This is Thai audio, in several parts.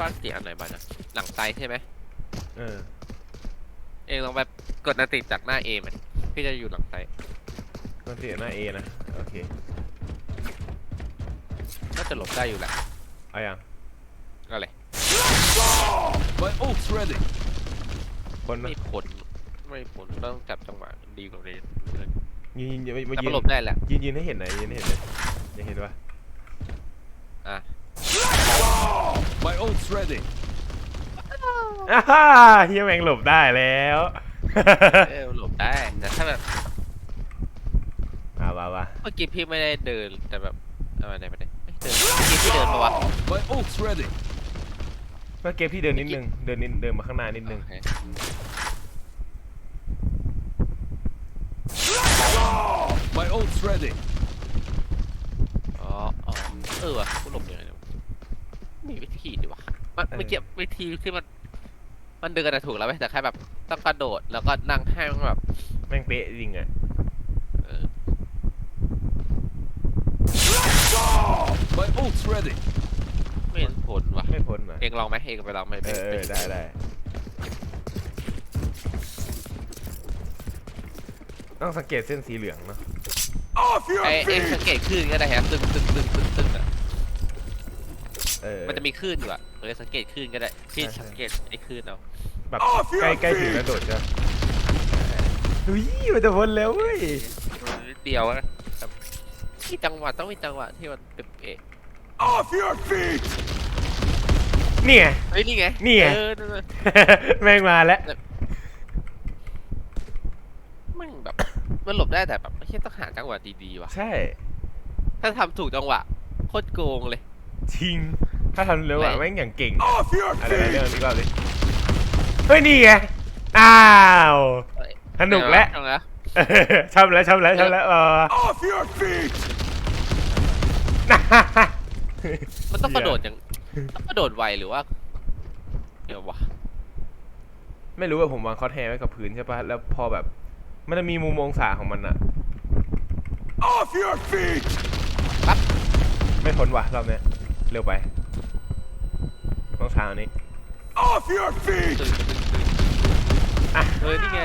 ว่าเสียงอันไหนบ้างนะหลังไซใช่ไหมเออเองลองแบบกดนาติจากหน้าเอมันพี่จะอยู่หลังไซมันเสียหน้าเอนะ โอเคก็จะหลบได้อยู่แหละเอายังก็เลย My ult's ready. คนนะไม่ผลไม่ผลต้องจับจังหวะดีกว่านี้ยืนยืนยืนมาแต่ยืมันนหลบได้แหละยืนยืนให้เห็นหน่อยยืนให้เห็นหน่อยยังเห็นปะอะ My ult's ready. อ่าฮ่าเฮียแมงหลบได้แล้ว เออหลบได้แต่ถ้าแบบอ่าว่าว่าเมื่อกี้พี่ไม่ได้เดินแต่แบบเอาไปไหนไปไหนเอ้ยเดินเมื่อกี้พี่เดินมาวะ My ult's ready. เมื่อกี้พี่เดินนิดนึง เดินนิดเดินมาข้างหน้านิดนึง โอเค My ult's ready. อ๋ออ๋อเออว่ะกูหลบยังไงเนี่ย มีวิธีดีวะมันเมื่อกี้วิธีที่มัน มันเดินอะถูกแล้วไหมแต่แค่แบบต้องกระโดดแล้วก็นั่งให้มันแบบแม่งเป๊ะจริงอะเออ My ult's ready. ไม่เห็นผลว่ะไม่พ้นอะเองลองไหมเองไปลองไหมเออเออได้ได้ต้องสังเกตเส้นสีเหลืองเนาะ Off your ไอเองสัง feet. เกตคลื่นก็ได้ฮะตึงตึงตึงตึงตึงอะ เออมันจะมีคลื่นอยู่อะเออสังเกตคลื่นก็ได้พี่ใช่ใช่สังเกตไอ้คลื่นเอาแบบ Off your ใกล้ใกล้ถึง feet แล้วโดดจ้ะอุ้ยมันจะพ้นแล้วเว้ยนิดเดียวนะแบบมีจังหวะต้องมีจังหวะที่มันเป๊ะ Off your feet. เนี่ยๆเฮ้ยนี่ไงนี่ไงเออนั่นน่ะแม่งมาแล้วมันแบบมันหลบได้แต่แบบไม่ใช่ต้องหาจังหวะดีๆว่ะ ใช่ ถ้าทำถูกจังหวะโคตรโกงเลย จริง ถ้าทำเร็วอะไม่แม่งอย่างเก่ง Off your อะไรนะเรื่อง feet. นี้ก็เลยเฮ้ยนี่ไงอ้าวสนุกแล้วเอาละชอบแล้วชอบแล้วชอบแล้วเออ Off your feet. มันต้องกระโดดอย่างต้องกระโดดไวหรือว่าเดี๋ยววะไม่รู้ว่าผมวางคอสแฮร์ไว้กับพื้นใช่ปะแล้วพอแบบ มันจะมีมุมองศาของมันอะ Off your feet. ไม่ทนว่ะรอบเนี้ยเร็วไป ต้องเช้านี้ Off your feet. ตึงตึงตึงอะเออนี่ไง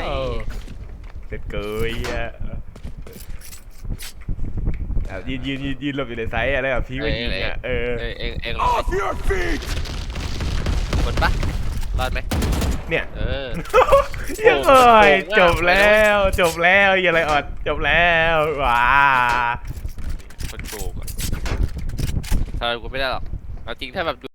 เสร็จเกยอะอะยืนยืนยืนยืนหลบอยู่ในไซส์อะไรแบบพี่ก็ยิงอะเออ เออเองเองลอง Off your feet. กดปะรอดไหมเนี่ย เออยังเอ่ยจบแล้ว จบแล้วอย่าอะไรออดจบแล้วว้าคนโกงอะทำไมกูไม่ได้หรอกเอาจริงถ้าแบบ